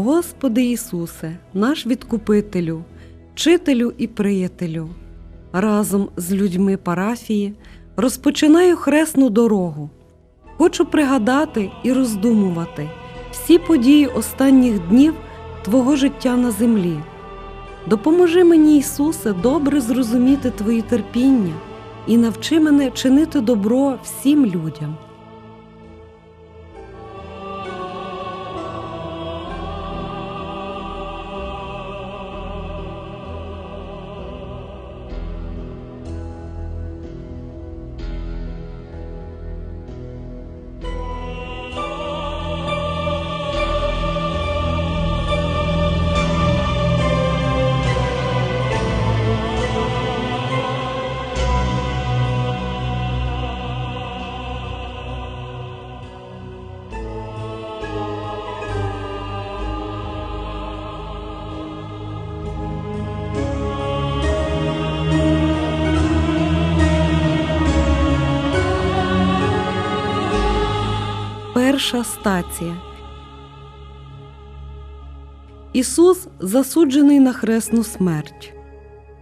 Господи Ісусе, наш Відкупителю, Вчителю і приятелю, разом з людьми парафії розпочинаю хресну дорогу. Хочу пригадати і роздумувати всі події останніх днів Твого життя на землі. Допоможи мені, Ісусе, добре зрозуміти Твої терпіння і навчи мене чинити добро всім людям. Перша стація. Ісус засуджений на хресну смерть.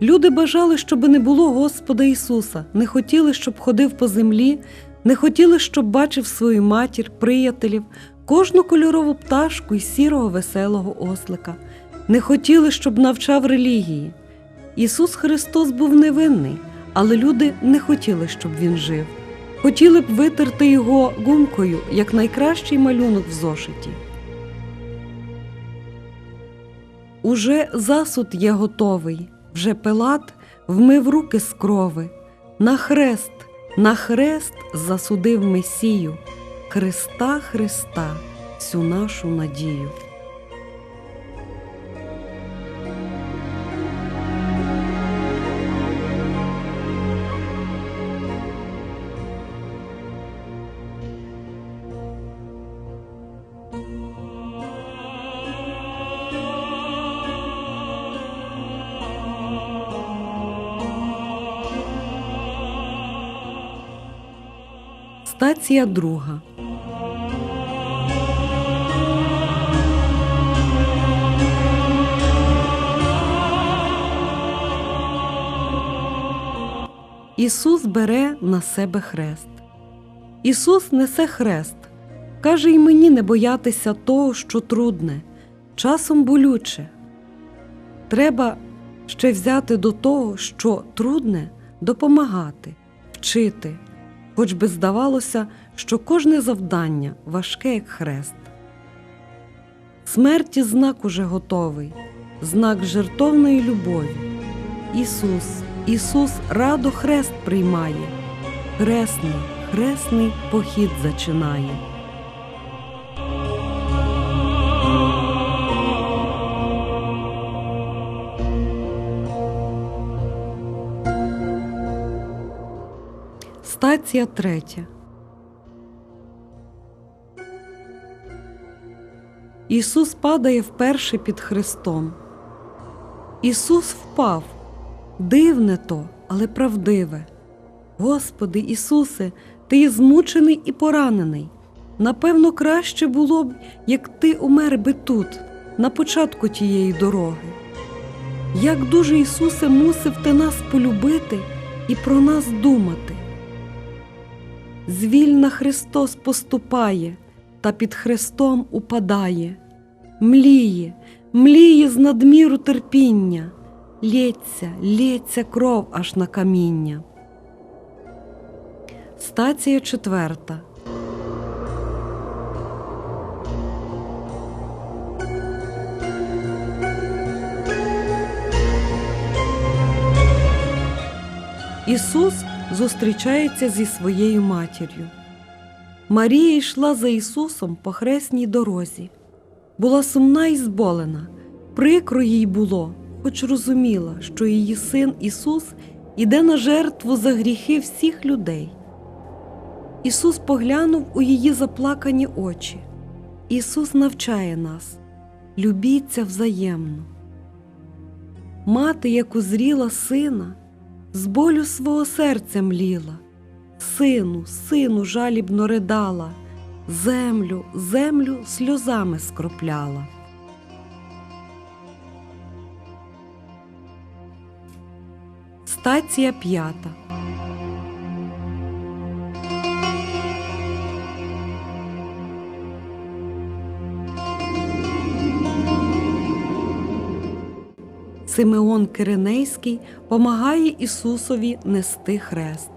Люди бажали, щоб не було Господа Ісуса, не хотіли, щоб ходив по землі, не хотіли, щоб бачив свою матір, приятелів, кожну кольорову пташку і сірого веселого ослика, не хотіли, щоб навчав релігії. Ісус Христос був невинний, але люди не хотіли, щоб Він жив. Хотіли б витерти його гумкою, як найкращий малюнок в зошиті. Уже засуд є готовий, вже Пилат вмив руки з крови. На хрест, на хрест засудив Месію, Христа Христа, всю нашу надію. Стація друга. Ісус бере на себе хрест. Ісус несе хрест. Каже й мені не боятися того, що трудне, часом болюче. Треба ще взяти до того, що трудне, допомагати, вчити, хоч би здавалося, що кожне завдання важке, як хрест. Смерті знак уже готовий, знак жертовної любові. Ісус, Ісус радо хрест приймає, хресний, хресний похід зачинає. Стація третя. Ісус падає вперше під Христом. Ісус впав. Дивне то, але правдиве. Господи Ісусе, Ти є змучений і поранений. Напевно, краще було б, як Ти умер би тут, на початку тієї дороги. Як дуже Ісусе мусив Ти нас полюбити і про нас думати. Звільна Христос поступає та під Христом упадає, мліє, мліє з надміру терпіння, лється, лється кров аж на каміння. Стація четверта. Ісус зустрічається зі своєю матір'ю. Марія йшла за Ісусом по хресній дорозі. Була сумна і зболена, прикро їй було, хоч розуміла, що її син Ісус іде на жертву за гріхи всіх людей. Ісус поглянув у її заплакані очі. Ісус навчає нас любіться взаємно. Мати, як узріла сина, з болю свого серця мліла, сину, сину, жалібно ридала, землю, землю сльозами скропляла. Стація п'ята. Симеон Киринейський помагає Ісусові нести хрест.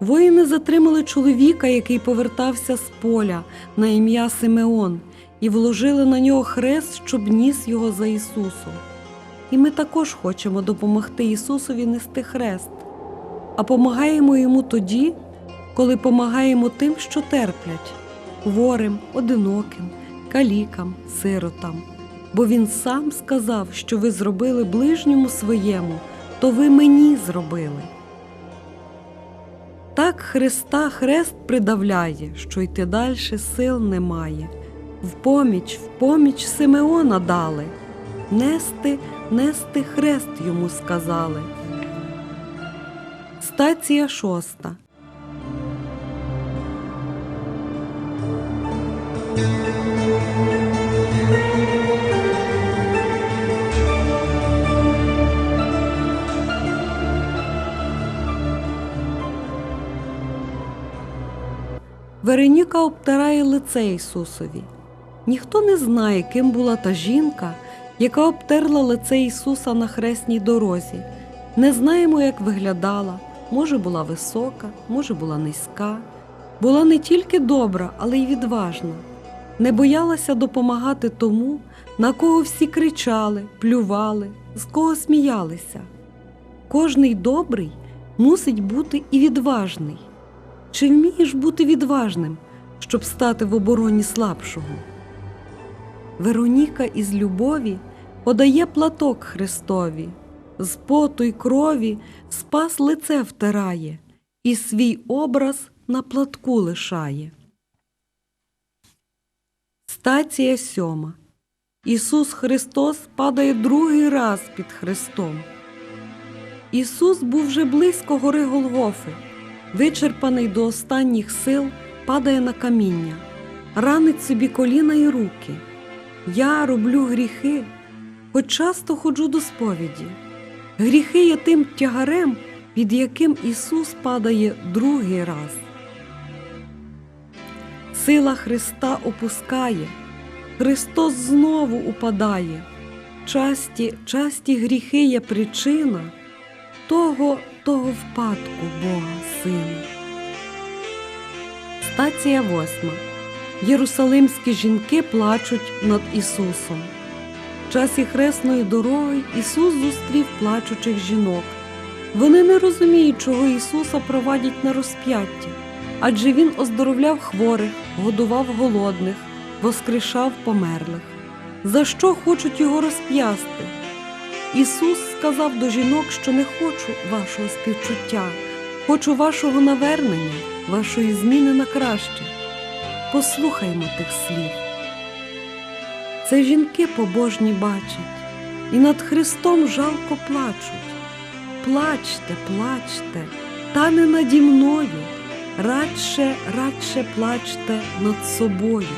Воїни затримали чоловіка, який повертався з поля на ім'я Симеон, і вложили на нього хрест, щоб ніс його за Ісусом. І ми також хочемо допомогти Ісусові нести хрест, а помагаємо йому тоді, коли помагаємо тим, що терплять хворим, одиноким, калікам, сиротам. Бо Він сам сказав, що ви зробили ближньому своєму, то ви мені зробили. Так Христа хрест придавляє, що йти дальше сил немає. В поміч, в поміч Симеона дали, нести, нести хрест йому сказали. Стація шоста. Вероніка обтирає лице Ісусові. Ніхто не знає, ким була та жінка, яка обтерла лице Ісуса на хресній дорозі. Не знаємо, як виглядала. Може, була висока, може, була низька. Була не тільки добра, але й відважна. Не боялася допомагати тому, на кого всі кричали, плювали, з кого сміялися. Кожний добрий мусить бути і відважний. Чи вмієш бути відважним, щоб стати в обороні слабшого? Вероніка із любові подає платок Христові, з поту й крові спас лице втирає і свій образ на платку лишає. Стація сьома. Ісус Христос падає другий раз під Христом. Ісус був вже близько гори Голгофи вичерпаний до останніх сил, падає на каміння, ранить собі коліна і руки. Я роблю гріхи, хоч часто ходжу до сповіді. Гріхи є тим тягарем, під яким Ісус падає другий раз. Сила Христа опускає, Христос знову упадає. Часті, часті гріхи є причина того, того впадку Бога Сина. Стація восьма. Єрусалимські жінки плачуть над Ісусом. В часі хресної дороги Ісус зустрів плачучих жінок. Вони не розуміють, чого Ісуса провадять на розп'яття, адже Він оздоровляв хворих, годував голодних, воскрешав померлих. За що хочуть його розп'ясти? Ісус сказав до жінок, що не хочу вашого співчуття, хочу вашого навернення, вашої зміни на краще. Послухаймо тих слів. Це жінки побожні бачать, і над Христом жалко плачуть. Плачте, плачте, та не наді мною, радше, радше плачте над собою.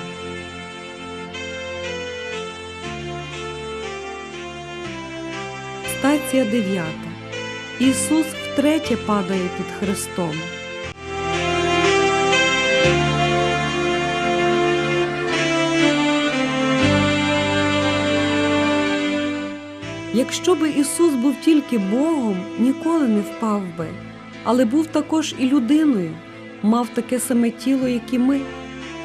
Стація 9. Ісус втретє падає під Христом. Якщо би Ісус був тільки Богом, ніколи не впав би, але був також і людиною, мав таке саме тіло, як і ми,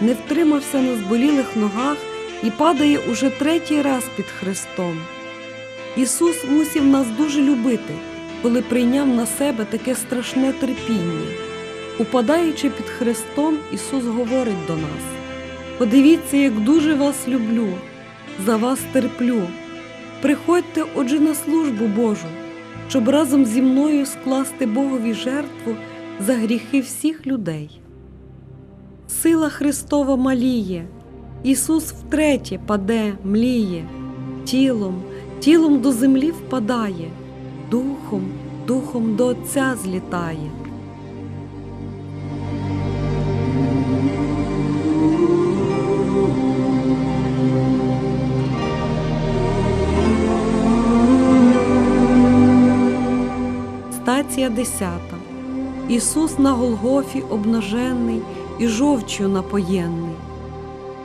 не втримався на зболілих ногах і падає уже третій раз під Христом. Ісус мусів нас дуже любити, коли прийняв на себе таке страшне терпіння. Упадаючи під Христом, Ісус говорить до нас: Подивіться, як дуже вас люблю, за вас терплю. Приходьте, отже, на службу Божу, щоб разом зі мною скласти Богові жертву за гріхи всіх людей. Сила Христова маліє, Ісус втретє паде, мліє, тілом, тілом до землі впадає, духом, духом до Отця злітає. Стація 10. Ісус на Голгофі обнажений і жовчю напоєнний.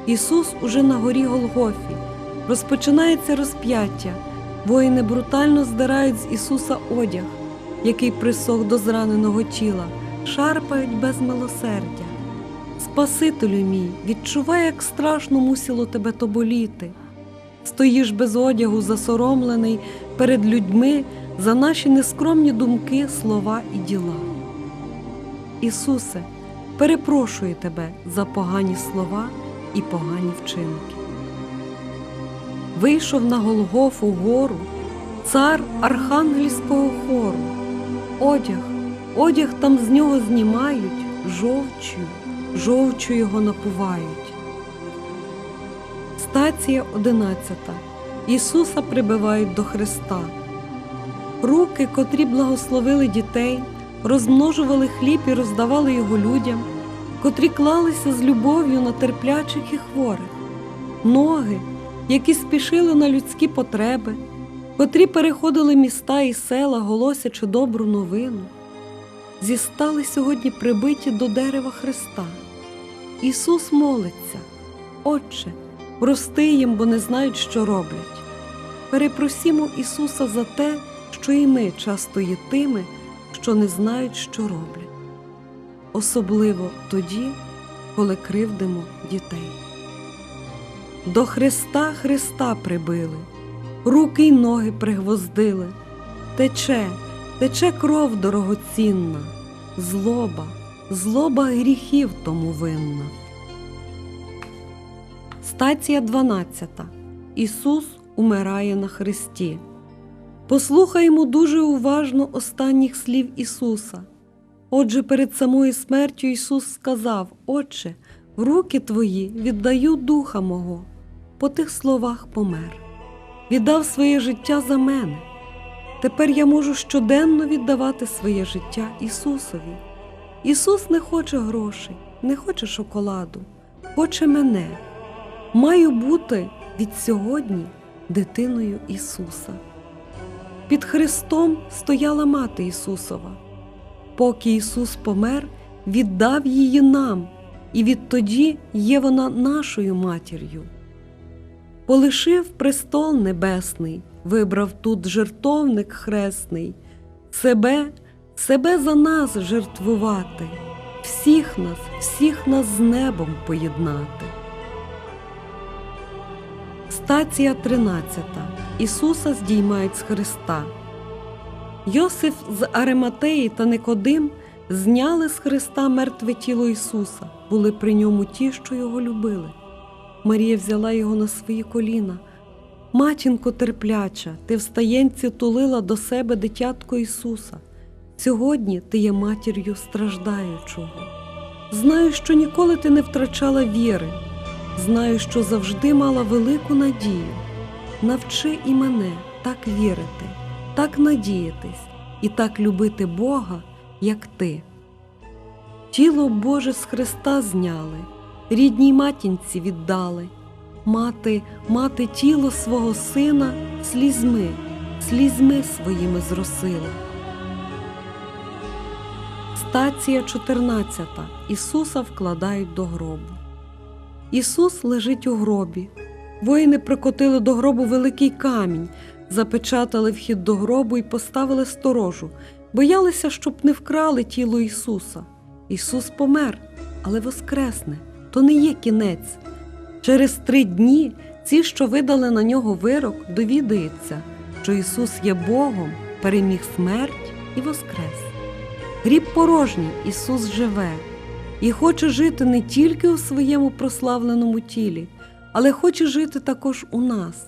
Ісус уже на горі Голгофі. Розпочинається розп'яття. Воїни брутально здирають з Ісуса одяг, який присох до зраненого тіла, шарпають без милосердя. Спасителю мій, відчувай, як страшно мусило тебе то боліти. Стоїш без одягу, засоромлений перед людьми за наші нескромні думки, слова і діла. Ісусе, перепрошую тебе за погані слова і погані вчинки. Вийшов на Голгофу гору, цар архангельського хору. Одяг, одяг там з нього знімають, жовчю, жовчу його напувають. Стація 11. Ісуса прибивають до Христа. Руки, котрі благословили дітей, розмножували хліб і роздавали його людям, котрі клалися з любов'ю на терплячих і хворих, ноги, які спішили на людські потреби, котрі переходили міста і села, голосячи добру новину, зістали сьогодні прибиті до дерева Христа. Ісус молиться, Отче, прости їм, бо не знають, що роблять. Перепросімо Ісуса за те, що і ми часто є тими, що не знають, що роблять, особливо тоді, коли кривдимо дітей. До Христа Христа прибили, руки й ноги пригвоздили, тече, тече кров дорогоцінна, злоба, злоба гріхів тому винна. Стація 12. Ісус умирає на Христі. Послухаймо дуже уважно останніх слів Ісуса. Отже, перед самою смертю Ісус сказав: Отче, руки Твої віддаю духа мого. По тих словах помер. Віддав своє життя за мене. Тепер я можу щоденно віддавати своє життя Ісусові. Ісус не хоче грошей, не хоче шоколаду, хоче мене. Маю бути від сьогодні дитиною Ісуса. Під Христом стояла мати Ісусова. Поки Ісус помер, віддав її нам, і відтоді є вона нашою матір'ю. Полишив престол небесний, вибрав тут жертовник хресний, себе, себе за нас жертвувати, всіх нас, всіх нас з небом поєднати. Стація 13. Ісуса здіймають з Христа. Йосиф з Арематеї та Никодим зняли з Христа мертве тіло Ісуса, були при ньому ті, що його любили. Марія взяла його на свої коліна. Матінко терпляча, ти встаєнці тулила до себе дитятко Ісуса. Сьогодні ти є матір'ю страждаючого. Знаю, що ніколи ти не втрачала віри. Знаю, що завжди мала велику надію. Навчи і мене так вірити, так надіятись і так любити Бога, як ти. Тіло Боже з Христа зняли, рідній матінці віддали, мати, мати тіло свого сина слізьми, слізьми своїми зросила. Стація 14. Ісуса вкладають до гробу. Ісус лежить у гробі. Воїни прикотили до гробу великий камінь, запечатали вхід до гробу і поставили сторожу, боялися, щоб не вкрали тіло Ісуса. Ісус помер, але воскресне, то не є кінець. Через три дні ці, що видали на нього вирок, довідаються, що Ісус є Богом, переміг смерть і воскрес. Гріб порожній, Ісус живе і хоче жити не тільки у своєму прославленому тілі, але хоче жити також у нас.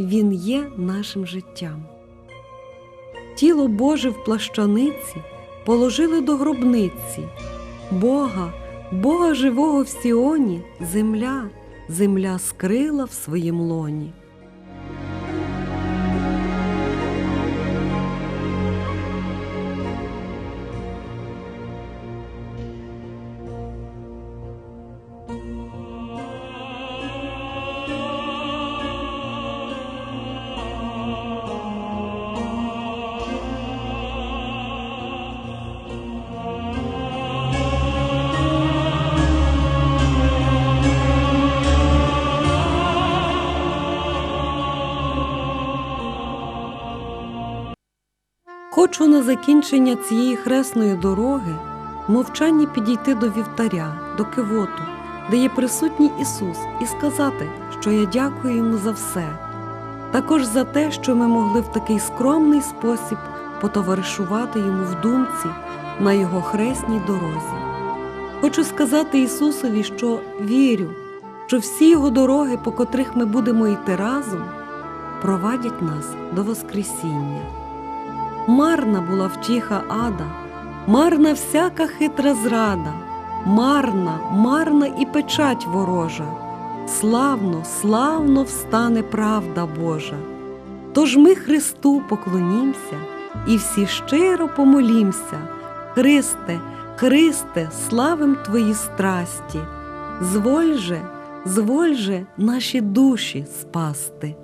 Він є нашим життям. Тіло Боже в плащаниці положили до гробниці, Бога, Бога живого в Сіоні, земля, земля скрила в своїм лоні. Хочу на закінчення цієї хресної дороги мовчанні підійти до вівтаря, до кивоту, де є присутній Ісус, і сказати, що я дякую йому за все, також за те, що ми могли в такий скромний спосіб потоваришувати йому в думці на його хресній дорозі. Хочу сказати Ісусові, що вірю, що всі його дороги, по котрих ми будемо йти разом, провадять нас до Воскресіння. Марна була втіха ада, марна всяка хитра зрада, марна, марна і печать ворожа. Славно, славно встане правда Божа. Тож ми Христу поклонімся і всі щиро помолімся. Христе, Христе, славим Твої страсті, зволь же, зволь же наші душі спасти.